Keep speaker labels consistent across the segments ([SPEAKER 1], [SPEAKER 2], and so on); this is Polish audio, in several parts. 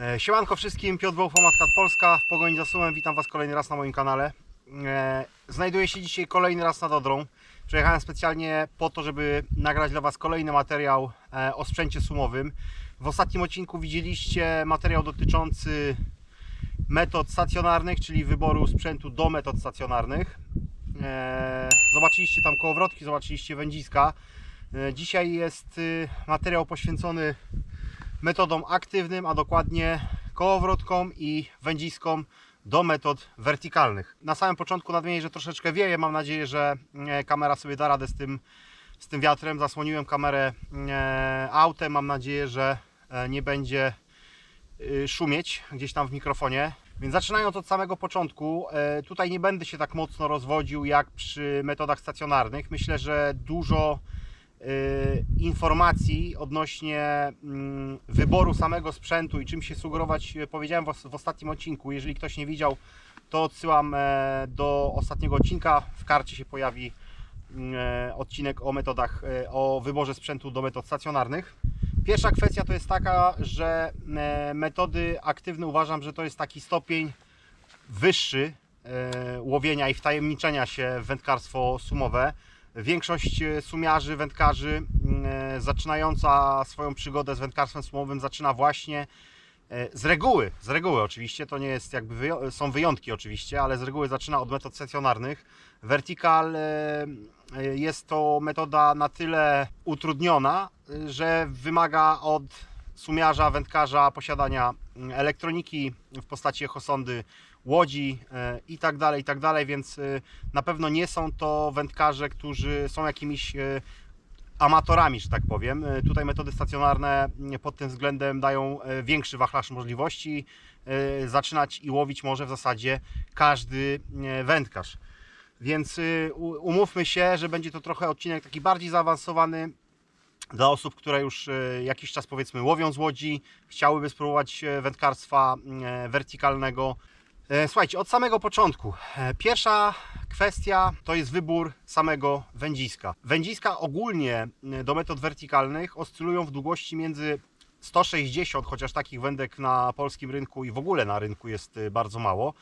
[SPEAKER 1] E, Siemanko wszystkim, Piotr Wołf, Matkat Polska, w pogoni za sumem, witam Was kolejny raz na moim kanale. E, Znajduję się dzisiaj kolejny raz nad Odrą. Przyjechałem specjalnie po to, żeby nagrać dla Was kolejny materiał e, o sprzęcie sumowym. W ostatnim odcinku widzieliście materiał dotyczący metod stacjonarnych, czyli wyboru sprzętu do metod stacjonarnych. Zobaczyliście tam kołowrotki, zobaczyliście wędziska. Dzisiaj jest y, materiał poświęcony metodom aktywnym, a dokładnie kołowrotkom i wędziskom do metod wertykalnych. Na samym początku nadmienię, że troszeczkę wieje. Mam nadzieję, że e, kamera sobie da radę z tym, z tym wiatrem. Zasłoniłem kamerę e, autem. Mam nadzieję, że e, nie będzie szumieć gdzieś tam w mikrofonie. Więc zaczynając od samego początku, tutaj nie będę się tak mocno rozwodził jak przy metodach stacjonarnych. Myślę, że dużo informacji odnośnie mm, wyboru samego sprzętu i czym się sugerować e, powiedziałem w, os- w ostatnim odcinku. Jeżeli ktoś nie widział, to odsyłam e, do ostatniego odcinka. W karcie się pojawi mm, e, odcinek o metodach, e, o wyborze sprzętu do metod stacjonarnych. Pierwsza kwestia to jest taka, że metody aktywne uważam, że to jest taki stopień wyższy łowienia i wtajemniczenia się w wędkarstwo sumowe. Większość e, sumiarzy, wędkarzy e, zaczynająca swoją przygodę z wędkarstwem sumowym zaczyna właśnie e, z reguły, z reguły oczywiście, to nie jest jakby, wyjo- są wyjątki oczywiście, ale z reguły zaczyna od metod stacjonarnych. Vertical jest to metoda na tyle utrudniona, że wymaga od sumiarza, wędkarza posiadania elektroniki w postaci echosondy, łodzi e, i tak dalej, i tak dalej, więc e, na pewno nie są to wędkarze, którzy są jakimiś e, amatorami, że tak powiem. Tutaj metody stacjonarne pod tym względem dają większy wachlarz możliwości. Zaczynać i łowić może w zasadzie każdy wędkarz. Więc umówmy się, że będzie to trochę odcinek taki bardziej zaawansowany dla osób, które już jakiś czas powiedzmy łowią z łodzi, chciałyby spróbować wędkarstwa wertykalnego. E, Słuchajcie, od samego początku. e, Pierwsza kwestia to jest wybór samego wędziska. Wędziska ogólnie e, do metod wertykalnych oscylują w długości między 160, chociaż takich wędek na polskim rynku i w ogóle na rynku jest bardzo mało,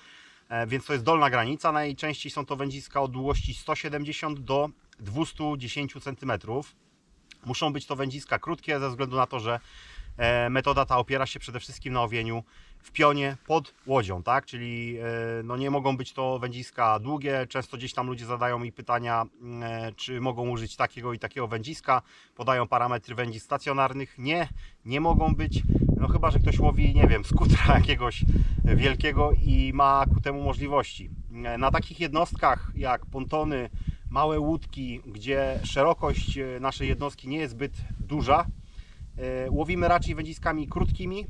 [SPEAKER 1] więc to jest dolna granica. Najczęściej są to wędziska o długości 170 do 210 cm. Muszą być to wędziska krótkie ze względu na to, że metoda ta opiera się przede wszystkim na owieniu w pionie pod łodzią, tak? Czyli e, no nie mogą być to wędziska długie. Często gdzieś tam ludzie zadają mi pytania, mm, e, czy mogą użyć takiego i takiego wędziska. Podają parametry wędzisk stacjonarnych. Nie, nie mogą być. No chyba, że ktoś łowi, nie wiem, skutra jakiegoś wielkiego i ma ku temu możliwości. E, Na takich jednostkach jak pontony, małe łódki, gdzie szerokość e, naszej jednostki nie jest zbyt duża, e, łowimy raczej wędziskami krótkimi.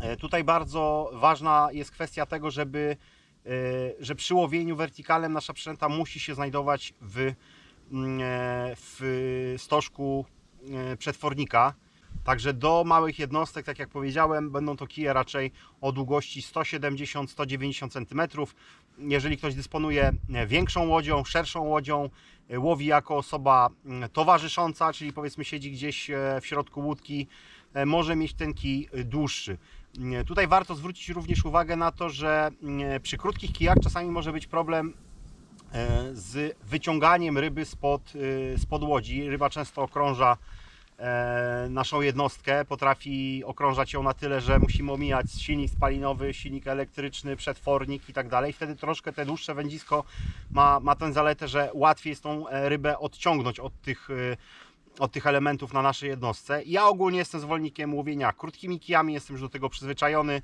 [SPEAKER 1] E, Tutaj bardzo ważna jest kwestia tego, żeby, e, że przy łowieniu wertykalnym nasza przynęta musi się znajdować w, mm, e, w stożku e, przetwornika. Także do małych jednostek, tak jak powiedziałem, będą to kije raczej o długości 170-190 cm. Jeżeli ktoś dysponuje e, większą łodzią, szerszą łodzią, e, łowi jako osoba mm, towarzysząca, czyli powiedzmy siedzi gdzieś e, w środku łódki, może mieć ten kij dłuższy. Mm, Tutaj warto zwrócić również uwagę na to, że mm, przy krótkich kijach czasami może być problem z wyciąganiem ryby spod, spod łodzi. Ryba często okrąża naszą jednostkę, potrafi okrążać ją na tyle, że musimy omijać silnik spalinowy, silnik elektryczny, przetwornik i tak dalej. Wtedy troszkę te dłuższe wędzisko ma, ma tę zaletę, że łatwiej jest tą e, rybę odciągnąć od tych, e, od tych elementów na naszej jednostce. Ja ogólnie jestem zwolennikiem łowienia krótkimi kijami, jestem już do tego przyzwyczajony.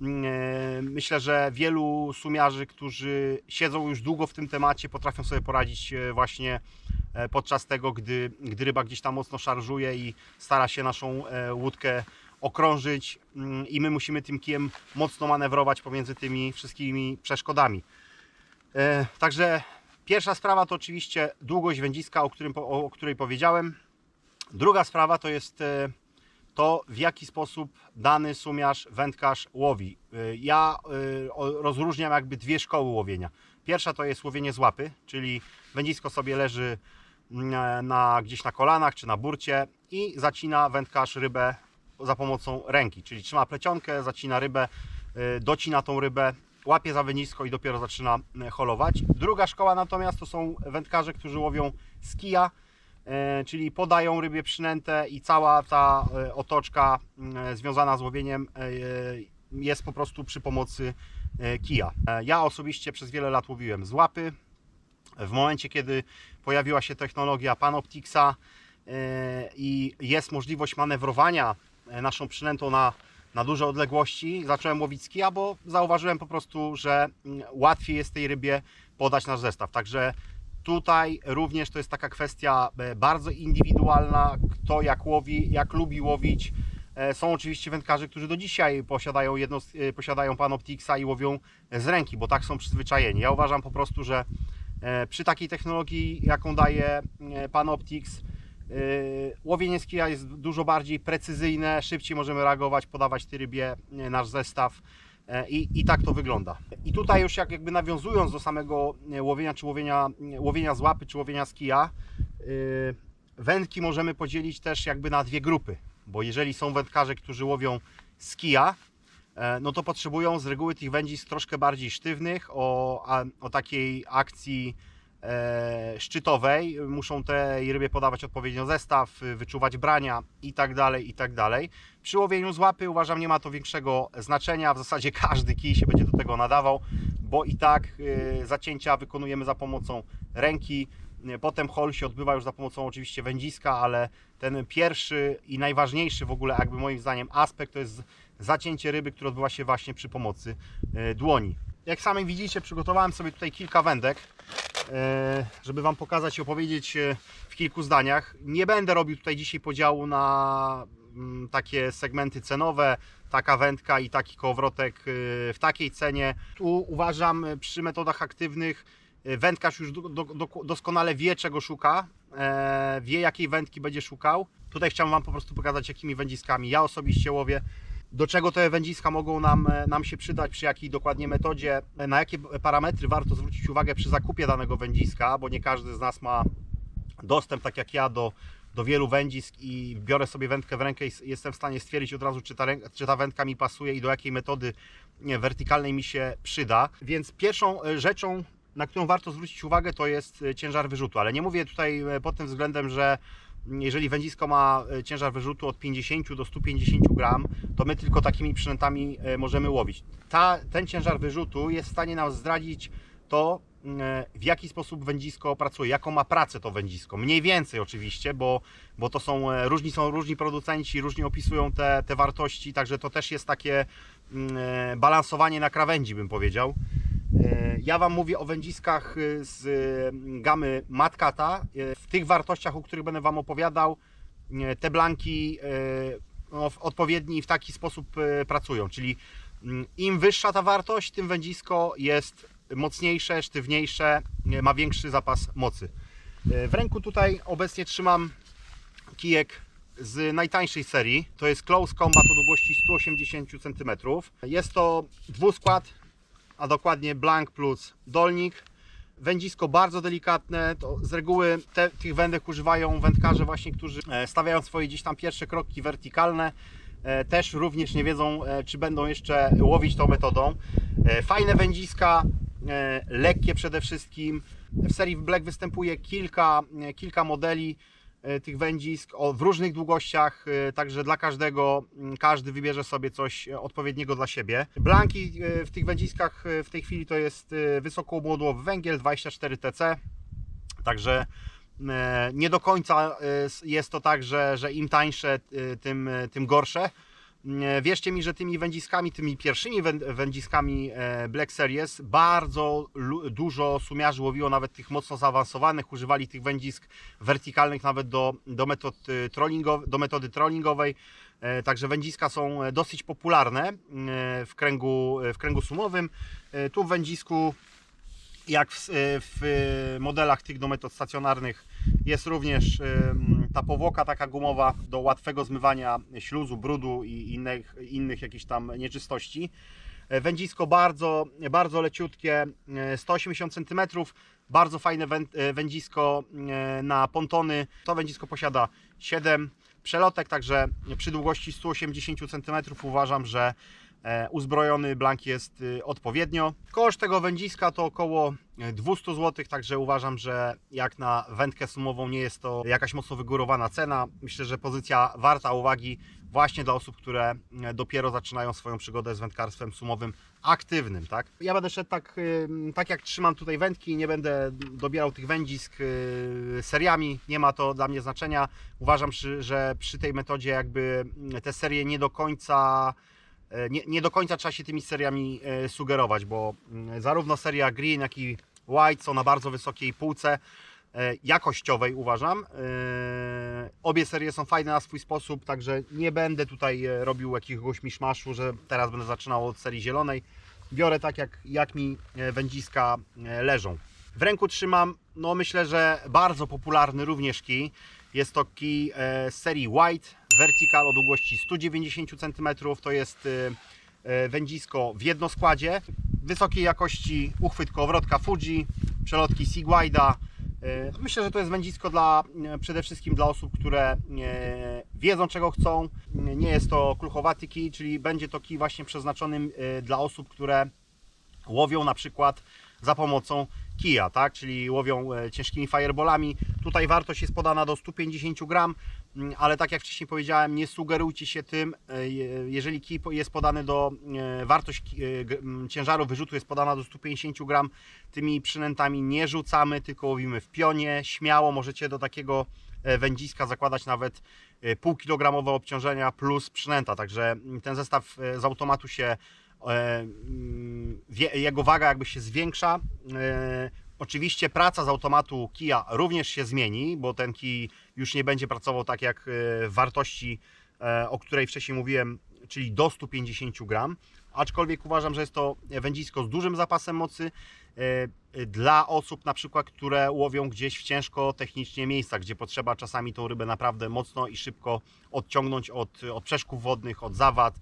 [SPEAKER 1] Mm, e, Myślę, że wielu sumiarzy, którzy siedzą już długo w tym temacie, potrafią sobie poradzić e, właśnie e, podczas tego, gdy, gdy ryba gdzieś tam mocno szarżuje i stara się naszą łódkę okrążyć mm, i my musimy tym kijem mocno manewrować pomiędzy tymi wszystkimi przeszkodami. Także pierwsza sprawa to oczywiście długość wędziska, o, którym, o której powiedziałem. Druga sprawa to jest to, w jaki sposób dany sumiarz, wędkarz łowi. Y, Ja y, rozróżniam jakby dwie szkoły łowienia. Pierwsza to jest łowienie z łapy, czyli wędzisko sobie leży mm, na, gdzieś na kolanach czy na burcie i zacina wędkarz rybę za pomocą ręki, czyli trzyma plecionkę, zacina rybę, y, docina tą rybę, łapie za wędzisko i dopiero zaczyna y, holować. Druga szkoła natomiast to są wędkarze, którzy łowią z kija, czyli podają rybie przynętę i cała ta y, otoczka y, związana z łowieniem jest po prostu przy pomocy kija. E, Ja osobiście przez wiele lat łowiłem z łapy. W momencie, kiedy pojawiła się technologia Panoptixa e, i jest możliwość manewrowania e, naszą przynętą na, na duże odległości, zacząłem łowić z kija, bo zauważyłem po prostu, że mm, łatwiej jest tej rybie podać nasz zestaw. Także tutaj również to jest taka kwestia e, bardzo indywidualna, kto jak łowi, jak lubi łowić. E, Są oczywiście wędkarze, którzy do dzisiaj posiadają, jedno, e, posiadają Panoptixa i łowią z ręki, bo tak są przyzwyczajeni. Ja uważam po prostu, że Przy takiej technologii, jaką daje Panoptix, łowienie z kija jest dużo bardziej precyzyjne, szybciej możemy reagować, podawać tej rybie e, nasz zestaw i, i tak to wygląda. I tutaj już jak jakby nawiązując do samego e, łowienia, czy łowienia, łowienia z łapy, czy łowienia z kija, e, wędki możemy podzielić też jakby na dwie grupy, bo jeżeli są wędkarze, którzy łowią z kija, E, no to potrzebują z reguły tych wędzisk troszkę bardziej sztywnych, o, o takiej akcji e, szczytowej. Muszą tej rybie podawać odpowiednio zestaw, wyczuwać brania i tak dalej, i tak dalej. Przy łowieniu z łapy uważam nie ma to większego znaczenia, w zasadzie każdy kij się będzie do tego nadawał, bo i tak y, zacięcia wykonujemy za pomocą ręki, Potem hol się odbywa już za pomocą oczywiście wędziska, ale ten pierwszy i najważniejszy w ogóle jakby moim zdaniem aspekt to jest zacięcie ryby, które odbywa się właśnie przy pomocy e, dłoni. Jak sami widzicie, przygotowałem sobie tutaj kilka wędek, e, żeby Wam pokazać i opowiedzieć e, w kilku zdaniach. Nie będę robił tutaj dzisiaj podziału na mm, takie segmenty cenowe, taka wędka i taki kołowrotek e, w takiej cenie. Tu uważam e, przy metodach aktywnych e, wędkarz już do, do, do, doskonale wie czego szuka, e, wie jakiej wędki będzie szukał. Tutaj chciałem Wam po prostu pokazać jakimi wędziskami ja osobiście łowię do czego te wędziska mogą nam, e, nam się przydać, przy jakiej dokładnie metodzie, e, na jakie parametry warto zwrócić uwagę przy zakupie danego wędziska, bo nie każdy z nas ma dostęp, tak jak ja, do, do wielu wędzisk i biorę sobie wędkę w rękę i jestem w stanie stwierdzić od razu, czy ta, czy ta wędka mi pasuje i do jakiej metody nie, wertykalnej mi się przyda. Więc pierwszą e, rzeczą, na którą warto zwrócić uwagę, to jest ciężar wyrzutu, ale nie mówię tutaj pod tym względem, że jeżeli wędzisko ma e, ciężar wyrzutu od 50 do 150 gram, to my tylko takimi przynętami e, możemy łowić. Ta, ten ciężar wyrzutu jest w stanie nam zdradzić to, e, w jaki sposób wędzisko pracuje, jaką ma pracę to wędzisko. Mniej więcej oczywiście, bo, bo to są różni są różni producenci, różnie opisują te, te wartości, także to też jest takie mm, balansowanie na krawędzi, bym powiedział. E, Ja Wam mówię o wędziskach e, z e, gamy Matkata. E, W tych wartościach, o których będę Wam opowiadał, te blanki no, w odpowiedni w taki sposób pracują. Czyli mm, im wyższa ta wartość, tym wędzisko jest mocniejsze, sztywniejsze, ma większy zapas mocy. W ręku tutaj obecnie trzymam kijek z najtańszej serii. To jest Close Combat o długości 180 cm. Jest to dwuskład, a dokładnie blank plus dolnik. Wędzisko bardzo delikatne. To z reguły te, tych wędek używają wędkarze właśnie, którzy e, stawiają swoje gdzieś tam pierwsze kroki wertykalne. E, Też również nie wiedzą, e, czy będą jeszcze łowić tą metodą. Fajne wędziska, lekkie przede wszystkim. W serii Black występuje kilka, kilka modeli tych wędzisk w różnych długościach, e, także dla każdego każdy wybierze sobie coś e, odpowiedniego dla siebie. Blanki e, w tych wędziskach e, w tej chwili to jest e, wysokobłodłowy węgiel 24 TC, także e, nie do końca e, jest to tak, że, że im tańsze, e, tym, e, tym gorsze. E, Wierzcie mi, że tymi wędziskami, tymi pierwszymi wę- wędziskami e, Black Series bardzo dużo sumiarzy łowiło nawet tych mocno zaawansowanych, używali tych wędzisk wertykalnych nawet do, do, metod e, do metody trollingowej. Także wędziska są dosyć popularne e, w kręgu, w kręgu sumowym. Tu w wędzisku jak w, w modelach tych metod stacjonarnych jest również ta powłoka taka gumowa do łatwego zmywania śluzu, brudu i innych, innych jakichś tam nieczystości. E, Wędzisko bardzo, bardzo leciutkie, e, 180 cm, bardzo fajne e, wędzisko e, na pontony. To wędzisko posiada 7 przelotek, także przy długości 180 cm uważam, że e, uzbrojony blank jest y, odpowiednio. Koszt tego wędziska to około 200 zł, także uważam, że jak na wędkę sumową nie jest to jakaś mocno wygórowana cena. Myślę, że pozycja warta uwagi właśnie dla osób, które e, dopiero zaczynają swoją przygodę z wędkarstwem sumowym aktywnym, tak? Ja będę szedł tak, y, tak jak trzymam tutaj wędki, nie będę dobierał tych wędzisk y, seriami, nie ma to dla mnie znaczenia. Uważam, że- przy tej metodzie jakby te serie nie do końca e, nie, nie do końca trzeba się tymi seriami e, sugerować, bo mm, zarówno seria Green, jak i White są na bardzo wysokiej półce e, jakościowej, uważam. E, Obie serie są fajne na swój sposób, także nie będę tutaj e, robił jakiegoś miszmaszu, że teraz będę zaczynał od serii zielonej. Biorę tak, jak, jak mi e, wędziska e, leżą. W ręku trzymam, no myślę, że bardzo popularny również kij. Jest to kij e, z serii White Vertical o długości 190 cm. To jest e, e, wędzisko w jednoskładzie. Wysokiej jakości uchwyt kołowrotka Fuji, przelotki Sigwide'a. E, Myślę, że to jest wędzisko dla, przede wszystkim dla osób, które wiedzą czego chcą. Nie jest to kluchowaty kij, czyli będzie to kij właśnie przeznaczony dla osób, które łowią na przykład za pomocą kija, tak? czyli łowią e, ciężkimi fireballami. Tutaj wartość jest podana do 150 gram, mm, ale tak jak wcześniej powiedziałem, nie sugerujcie się tym, e, je- jeżeli kij jest podany do, e, wartość ciężaru wyrzutu jest podana do 150 gram, tymi przynętami nie rzucamy, tylko łowimy w pionie, śmiało możecie do takiego wędziska zakładać nawet półkilogramowe obciążenia plus przynęta, także mm, ten zestaw z automatu się jego waga jakby się zwiększa. E, Oczywiście praca z automatu kija również się zmieni, bo ten kij już nie będzie pracował tak jak e, w wartości, e, o której wcześniej mówiłem, czyli do 150 gram. Aczkolwiek uważam, że jest to wędzisko z dużym zapasem mocy e, dla osób na przykład, które łowią gdzieś w ciężko technicznie miejscach, gdzie potrzeba czasami tą rybę naprawdę mocno i szybko odciągnąć od, od przeszków wodnych, od zawad.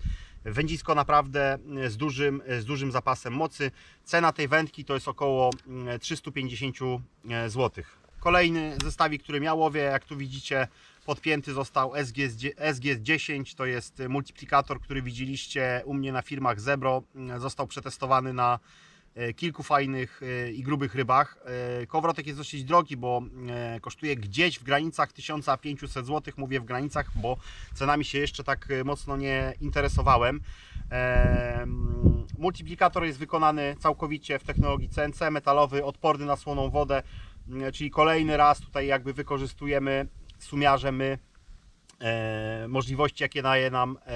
[SPEAKER 1] Wędzisko naprawdę z dużym, z dużym zapasem mocy. Cena tej wędki to jest około mm, 350 zł. Kolejny zestawik, który ja łowię, jak tu widzicie, podpięty został SGS, SGS10. To jest multiplikator, który widzieliście u mnie na filmach Zebro. Został przetestowany na e, kilku fajnych e, i grubych rybach. E, Kołowrotek jest dosyć drogi, bo e, kosztuje gdzieś w granicach 1500 zł. Mówię w granicach, bo cenami się jeszcze tak e, mocno nie interesowałem. Em, Multiplikator jest wykonany całkowicie w technologii CNC, metalowy, odporny na słoną wodę, czyli kolejny raz tutaj jakby wykorzystujemy sumiarze my e, możliwości, jakie daje nam e,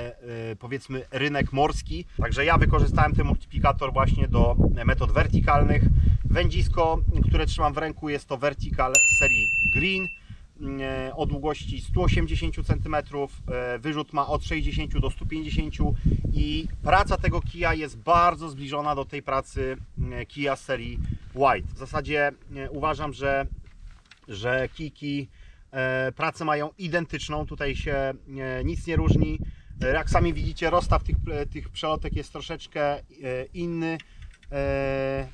[SPEAKER 1] e, powiedzmy rynek morski. Także ja wykorzystałem ten multiplikator właśnie do metod wertykalnych. Wędzisko, które trzymam w ręku jest to Vertical serii Green e, o długości 180 cm, e, wyrzut ma od 60 do 150 i praca tego kija jest bardzo zbliżona do tej pracy e, kija serii White. W zasadzie e, uważam, że, że kijki e, pracę mają identyczną, tutaj się e, nic nie różni. E, Jak sami widzicie, rozstaw tych, tych przelotek jest troszeczkę e, inny. E,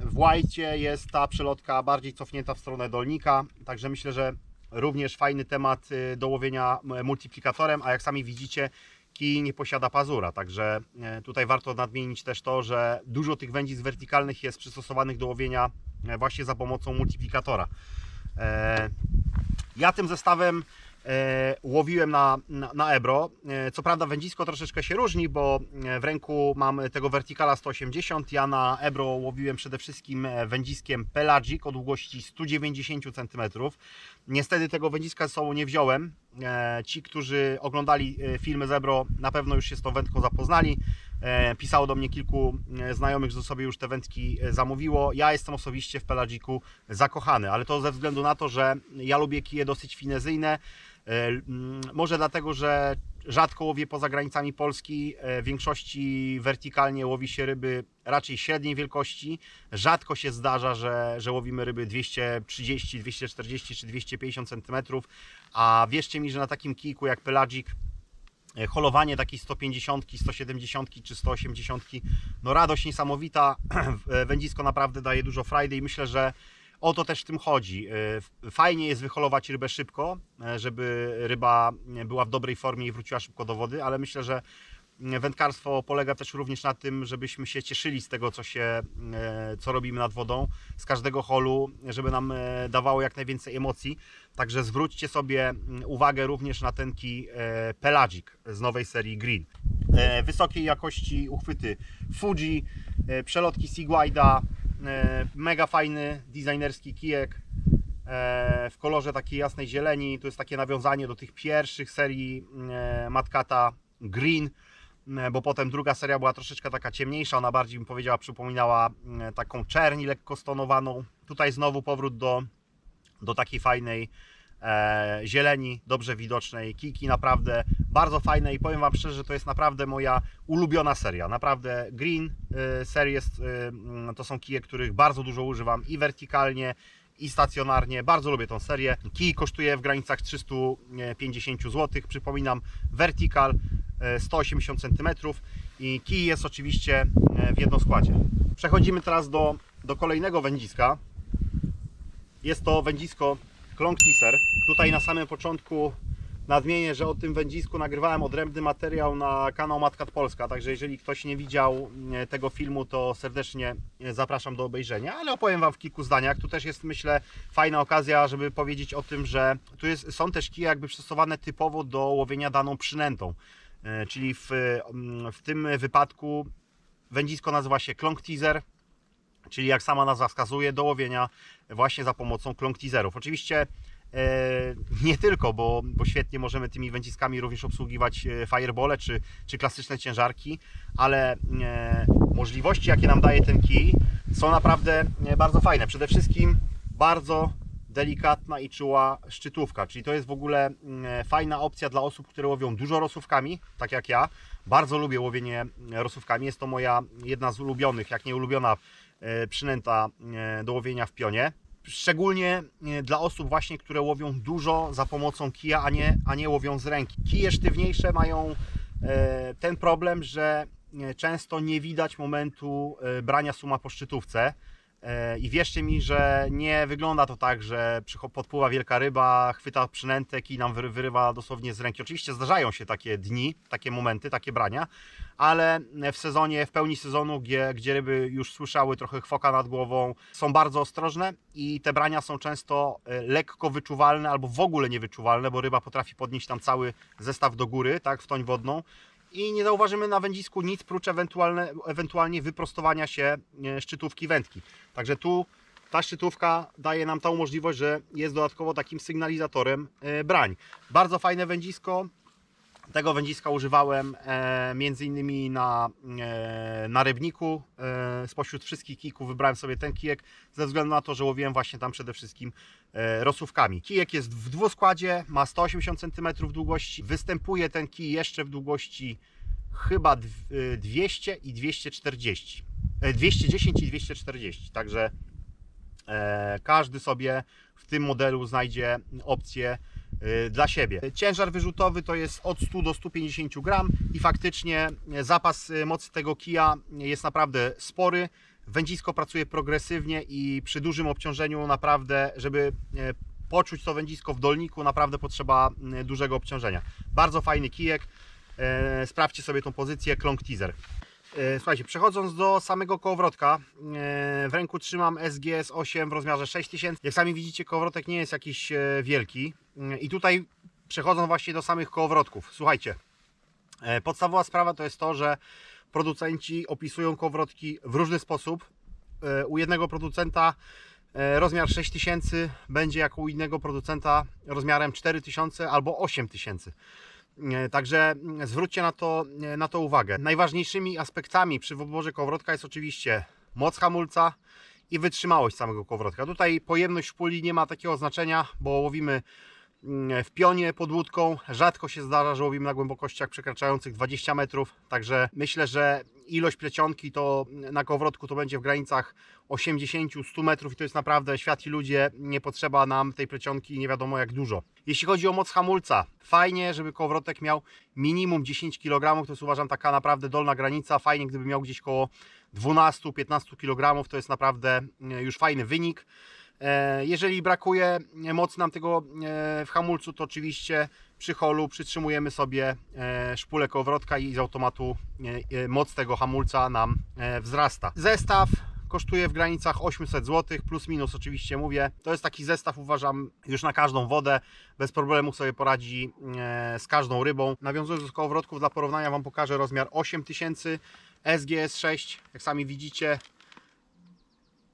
[SPEAKER 1] W White jest ta przelotka bardziej cofnięta w stronę dolnika, także myślę, że również fajny temat e, do łowienia multiplikatorem, a jak sami widzicie, kij nie posiada pazura, także e, tutaj warto nadmienić też to, że dużo tych wędzisk wertykalnych jest przystosowanych do łowienia e, właśnie za pomocą multiplikatora. Ja tym zestawem e, łowiłem na, na, na Ebro. E, co prawda wędzisko troszeczkę się różni, bo e, w ręku mam tego Verticala 180. Ja na Ebro łowiłem przede wszystkim wędziskiem Pelagic o długości 190 cm. Niestety tego wędziska ze sobą nie wziąłem. E, ci, którzy oglądali e, filmy z Ebro na pewno już się z tą wędką zapoznali. E, Pisało do mnie kilku znajomych, że sobie już te wędki zamówiło. Ja jestem osobiście w Pelagiku zakochany, ale to ze względu na to, że ja lubię kije dosyć finezyjne. Może dlatego, że rzadko łowię poza granicami Polski. W większości wertykalnie łowi się ryby raczej średniej wielkości. Rzadko się zdarza, że, że łowimy ryby 230, 240 czy 250 cm. A wierzcie mi, że na takim kijku jak Pelagic e, holowanie takiej 150, 170 czy 180, no radość niesamowita, E, wędzisko naprawdę daje dużo frajdy i myślę, że o to też w tym chodzi. E, Fajnie jest wyholować rybę szybko, żeby ryba była w dobrej formie i wróciła szybko do wody, ale myślę, że wędkarstwo polega też również na tym, żebyśmy się cieszyli z tego, co, się, co robimy nad wodą, z każdego holu, żeby nam dawało jak najwięcej emocji. Także zwróćcie sobie mm, uwagę również na ten kij e, Pelagic z nowej serii Green. E, Wysokiej jakości uchwyty Fuji, e, przelotki Sigwida, mega fajny designerski kijek w kolorze takiej jasnej zieleni. To jest takie nawiązanie do tych pierwszych serii e, Matkata Green, bo potem druga seria była troszeczkę taka ciemniejsza, ona bardziej bym powiedziała przypominała e, taką czerni lekko stonowaną. Tutaj znowu powrót do, do takiej fajnej e, zieleni, dobrze widocznej, kiki naprawdę bardzo fajne i powiem Wam szczerze, że to jest naprawdę moja ulubiona seria. Naprawdę Green e, series jest, e, mm, to są kije, których bardzo dużo używam i wertykalnie, i stacjonarnie. Bardzo lubię tą serię. Kij kosztuje w granicach 350 zł. Przypominam, vertical e, 180 cm i kij jest oczywiście e, w jednoskładzie. Przechodzimy teraz do, do kolejnego wędziska. Jest to wędzisko Klong Teaser. Tutaj na samym początku nadmienię, że o tym wędzisku nagrywałem odrębny materiał na kanał Matkat Polska, także jeżeli ktoś nie widział e, tego filmu, to serdecznie e, zapraszam do obejrzenia, ale opowiem Wam w kilku zdaniach. Tu też jest, myślę, fajna okazja, żeby powiedzieć o tym, że tu jest, są też kije jakby przystosowane typowo do łowienia daną przynętą, E, czyli w, mm, w tym wypadku wędzisko nazywa się Klong Teaser, czyli jak sama nazwa wskazuje, do łowienia właśnie za pomocą klong teaserów. Oczywiście e, nie tylko, bo, bo świetnie możemy tymi wędziskami również obsługiwać e, firebole czy, czy klasyczne ciężarki, ale e, możliwości, jakie nam daje ten kij, są naprawdę bardzo fajne. Przede wszystkim bardzo delikatna i czuła szczytówka, czyli to jest w ogóle mm, fajna opcja dla osób, które łowią dużo rosówkami, tak jak ja. Bardzo lubię łowienie rosówkami, jest to moja jedna z ulubionych, jak nie ulubiona e, przynęta e, do łowienia w pionie. Szczególnie e, dla osób właśnie, które łowią dużo za pomocą kija, a nie, a nie łowią z ręki. Kije sztywniejsze mają ten problem, że często nie widać momentu brania suma po szczytówce. E, I wierzcie mi, że nie wygląda to tak, że podpływa wielka ryba, chwyta przynętek i nam wyry- wyrywa dosłownie z ręki. Oczywiście zdarzają się takie dni, takie momenty, takie brania, ale w sezonie, w pełni sezonu, gdzie, gdzie ryby już słyszały trochę chwoka nad głową, są bardzo ostrożne i te brania są często e, lekko wyczuwalne albo w ogóle niewyczuwalne, bo ryba potrafi podnieść tam cały zestaw do góry, tak, w toń wodną i nie zauważymy na wędzisku nic prócz ewentualne, ewentualnie wyprostowania się e, szczytówki wędki. Także tu ta szczytówka daje nam tą możliwość, że jest dodatkowo takim sygnalizatorem e, brań. Bardzo fajne wędzisko. Tego wędziska używałem e, między innymi na, e, na rybniku. E, spośród wszystkich kików wybrałem sobie ten kijek ze względu na to, że łowiłem właśnie tam przede wszystkim e, rosówkami. Kijek jest w dwuskładzie, ma 180 cm długości. Występuje ten kij jeszcze w długości chyba dw- e, 200 i 240. E, 210 i 240. Także e, każdy sobie w tym modelu znajdzie opcję e, dla siebie. Ciężar wyrzutowy to jest od 100 do 150 gram i faktycznie e, zapas e, mocy tego kija jest naprawdę spory. Wędzisko pracuje progresywnie i przy dużym obciążeniu naprawdę, żeby poczuć to wędzisko w dolniku, naprawdę potrzeba dużego obciążenia. Bardzo fajny kijek. Sprawdźcie sobie tą pozycję Klong Teaser. E, Słuchajcie, przechodząc do samego kołowrotka, e, w ręku trzymam SGS 8 w rozmiarze 6000. Jak sami widzicie, kołowrotek nie jest jakiś e, wielki. I tutaj przechodząc właśnie do samych kołowrotków. Słuchajcie, podstawowa sprawa to jest to, że producenci opisują kołowrotki w różny sposób. U jednego producenta rozmiar 6000 będzie jak u innego producenta rozmiarem 4000 albo 8000. E, Także mm, zwróćcie na to, e, na to uwagę. Najważniejszymi aspektami przy wyborze kołowrotka jest oczywiście moc hamulca i wytrzymałość samego kołowrotka. Tutaj pojemność szpuli nie ma takiego znaczenia, bo łowimy w pionie pod łódką. Rzadko się zdarza, że łowimy na głębokościach przekraczających 20 metrów, także myślę, że ilość plecionki to na kołowrotku to będzie w granicach 80-100 metrów i to jest naprawdę świat i ludzie, nie potrzeba nam tej plecionki nie wiadomo jak dużo. Jeśli chodzi o moc hamulca, fajnie, żeby kołowrotek miał minimum 10 kg, to jest uważam taka naprawdę dolna granica, fajnie gdyby miał gdzieś koło 12-15 kg, to jest naprawdę e, już fajny wynik. E, Jeżeli brakuje mocy nam tego e, w hamulcu, to oczywiście przy holu przytrzymujemy sobie e, szpulę kołowrotka i z automatu moc tego hamulca nam wzrasta. Zestaw kosztuje w granicach 800 zł, plus minus oczywiście mówię. To jest taki zestaw, uważam, już na każdą wodę. Bez problemu sobie poradzi z każdą rybą. Nawiązując do kołowrotków, dla porównania Wam pokażę rozmiar 8000 SGS 6. Jak sami widzicie,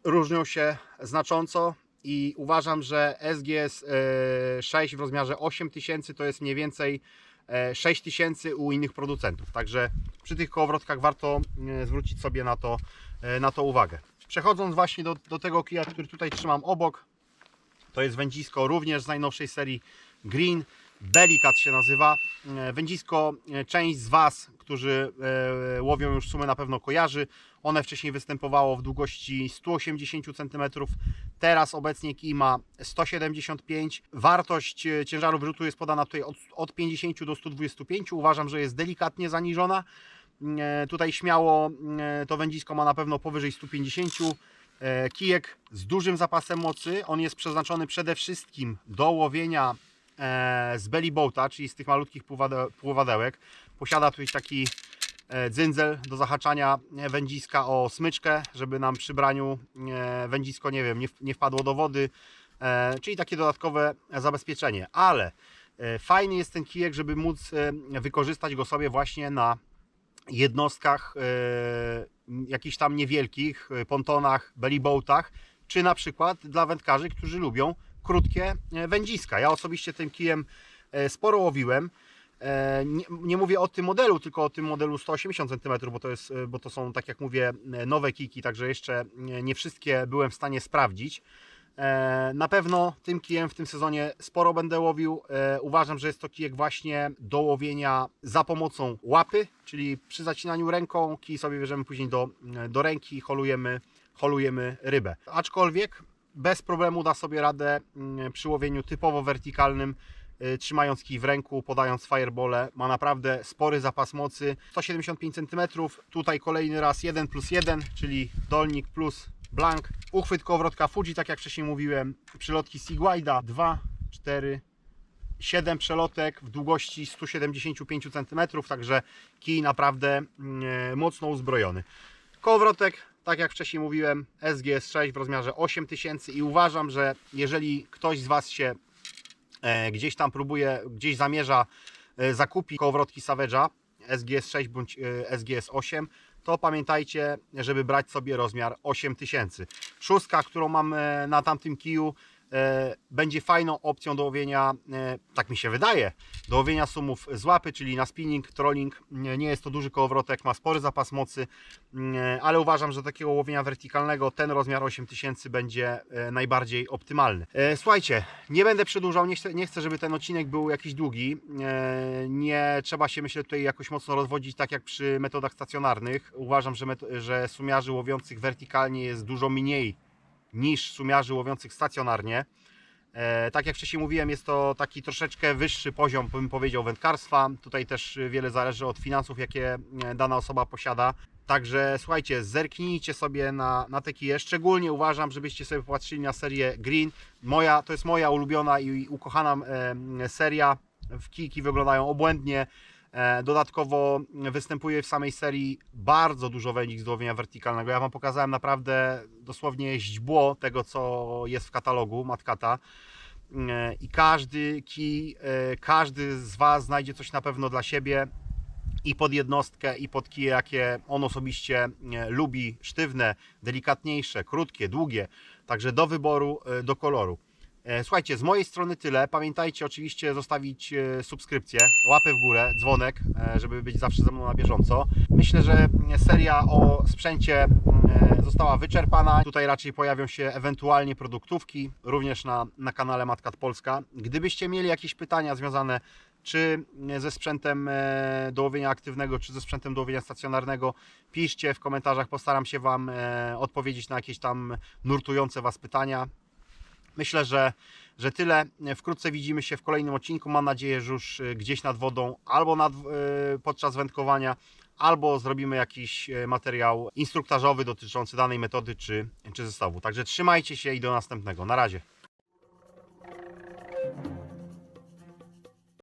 [SPEAKER 1] różnią się znacząco i uważam, że SGS e, 6 w rozmiarze 8000 to jest mniej więcej e, 6000 u innych producentów. Także przy tych kołowrotkach warto e, zwrócić sobie na to, e, na to uwagę. Przechodząc właśnie do, do tego kija, który tutaj trzymam obok, to jest wędzisko również z najnowszej serii Green. Bellicat się nazywa. E, Wędzisko e, część z Was, którzy e, łowią już sumy na pewno kojarzy. One wcześniej występowało w długości 180 cm. Teraz obecnie kij ma 175. Wartość e, ciężaru wyrzutu jest podana tutaj od, od 50 do 125. Uważam, że jest delikatnie zaniżona. E, Tutaj śmiało e, to wędzisko ma na pewno powyżej 150. E, Kijek z dużym zapasem mocy. On jest przeznaczony przede wszystkim do łowienia z belly boata, czyli z tych malutkich półwadełek. Posiada tutaj taki e, dzyndzel do zahaczania wędziska o smyczkę, żeby nam przy braniu e, wędzisko, nie wiem, nie, wpadło do wody, e, czyli takie dodatkowe zabezpieczenie. Ale fajny jest ten kijek, żeby móc wykorzystać go sobie właśnie na jednostkach jakichś tam niewielkich, pontonach, bellyboatach, czy na przykład dla wędkarzy, którzy lubią krótkie wędziska. Ja osobiście tym kijem sporo łowiłem. E, Nie, nie mówię o tym modelu, tylko o tym modelu 180 cm, bo to, jest, e, bo to są, tak jak mówię, e, nowe kiki, także jeszcze nie- wszystkie byłem w stanie sprawdzić. Na pewno tym kijem w tym sezonie sporo będę łowił. Uważam, że jest to kijek właśnie do łowienia za pomocą łapy, czyli przy zacinaniu ręką kij sobie bierzemy później do, do ręki i holujemy, holujemy rybę. Aczkolwiek bez problemu da sobie radę mm, przy łowieniu typowo wertykalnym, trzymając kij w ręku, podając firebole. Ma naprawdę spory zapas mocy. 175 cm. Tutaj kolejny raz 1 plus 1, czyli dolnik plus blank. Uchwyt kołowrotka Fuji, tak jak wcześniej mówiłem. Przylotki Sigwida 2, 4, 7 przelotek w długości 175 cm, także kij naprawdę mm, mocno uzbrojony. Kołowrotek, tak jak wcześniej mówiłem, SGS-6 w rozmiarze 8000 i uważam, że jeżeli ktoś z Was się e, gdzieś tam próbuje, gdzieś zamierza e, zakupić kołowrotki Savage'a SGS-6 bądź e, SGS-8, to pamiętajcie, żeby brać sobie rozmiar 8000. Szóstka, którą mam e, na tamtym kiju, e, będzie fajną opcją do łowienia, e, tak mi się wydaje, do łowienia sumów z łapy, czyli na spinning, trolling. Nie jest to duży kołowrotek, ma spory zapas mocy, mm, ale uważam, że takiego łowienia wertykalnego ten rozmiar 8000 będzie e, najbardziej optymalny. E, Słuchajcie, nie będę przedłużał, nie chcę, nie chcę, żeby ten odcinek był jakiś długi. E, Nie trzeba się myślę tutaj jakoś mocno rozwodzić, tak jak przy metodach stacjonarnych. Uważam, że, że sumiarzy łowiących wertykalnie jest dużo mniej niż sumiarzy łowiących stacjonarnie. E, tak jak wcześniej mówiłem, jest to taki troszeczkę wyższy poziom, bym powiedział, wędkarstwa. Tutaj też wiele zależy od finansów, jakie e, dana osoba posiada. Także słuchajcie, zerknijcie sobie na, na te kije. Szczególnie uważam, żebyście sobie popatrzyli na serię Green. Moja, to jest moja ulubiona i ukochana e, seria. W kijki wyglądają obłędnie. E, Dodatkowo występuje w samej serii bardzo dużo wędzik z wertykalnego. Ja Wam pokazałem naprawdę dosłownie źdźbło tego, co jest w katalogu Matkata. E, I każdy kij, e, każdy z Was znajdzie coś na pewno dla siebie i pod jednostkę, i pod kije, jakie on osobiście lubi. Sztywne, delikatniejsze, krótkie, długie. Także do wyboru, do koloru. E, Słuchajcie, z mojej strony tyle. Pamiętajcie oczywiście zostawić e, subskrypcję, łapę w górę, dzwonek, e, żeby być zawsze ze mną na bieżąco. Myślę, że seria o sprzęcie mm, została wyczerpana. Tutaj raczej pojawią się ewentualnie produktówki, również na, na kanale Matkat Polska. Gdybyście mieli jakieś pytania związane czy ze sprzętem do łowienia aktywnego, czy ze sprzętem do łowienia stacjonarnego, piszcie w komentarzach, postaram się Wam odpowiedzieć na jakieś tam nurtujące Was pytania. Myślę, że, że tyle. Wkrótce widzimy się w kolejnym odcinku. Mam nadzieję, że już e, gdzieś nad wodą, albo nad, e, podczas wędkowania, albo zrobimy jakiś e, materiał instruktażowy dotyczący danej metody czy, czy zestawu. Także trzymajcie się i do następnego. Na razie.